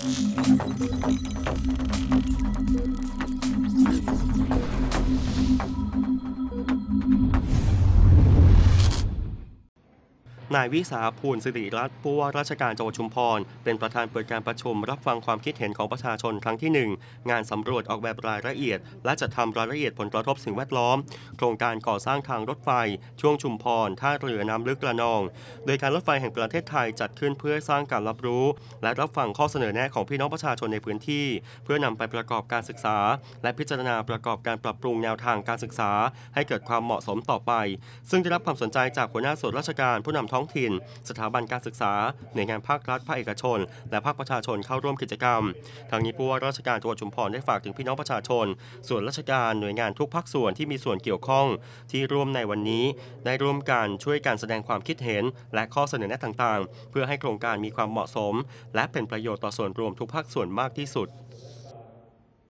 Thank you. นายวิสาภูลสิริรัตน์ผู้ว่าราชการจังหวัดชุมพร เป็นประธานเปิดการประชุมรับฟังความคิดเห็นของประชาชนครั้งที่ 1 งานสำรวจออกแบบรายละเอียด และจัดทำรายละเอียดผลกระทบสิ่งแวดล้อม โครงการก่อสร้างทางรถไฟ ช่วงชุมพร ท่าเรือน้ำลึกระนอง โดยการรถไฟแห่งประเทศไทยจัดขึ้นเพื่อสร้างการรับรู้ และรับฟังข้อเสนอแนะของพี่น้องประชาชนในพื้นที่ เพื่อนำไปประกอบการศึกษา และพิจารณาประกอบการปรับปรุงแนวทางการศึกษา ให้เกิดความเหมาะสมต่อไป ซึ่งได้รับความสนใจจากหัวหน้าส่วนราชการผู้นำท้องถิ่น สถาบันการศึกษาหน่วยงานภาครัฐภาคเอกชน และภาคประชาชนเข้าร่วมกิจกรรม ทางนี้ผู้ว่าราชการจังหวัดชุมพรได้ฝากถึงพี่น้องประชาชน ส่วนราชการหน่วยงานทุกภาคส่วนที่มีส่วนเกี่ยวข้อง ที่ร่วมในวันนี้ ได้ร่วมกันช่วยการแสดงความคิดเห็น และข้อเสนอแนะต่างๆ เพื่อให้โครงการมีความเหมาะสม และเป็นประโยชน์ต่อส่วนรวมทุกภาคส่วนมากที่สุด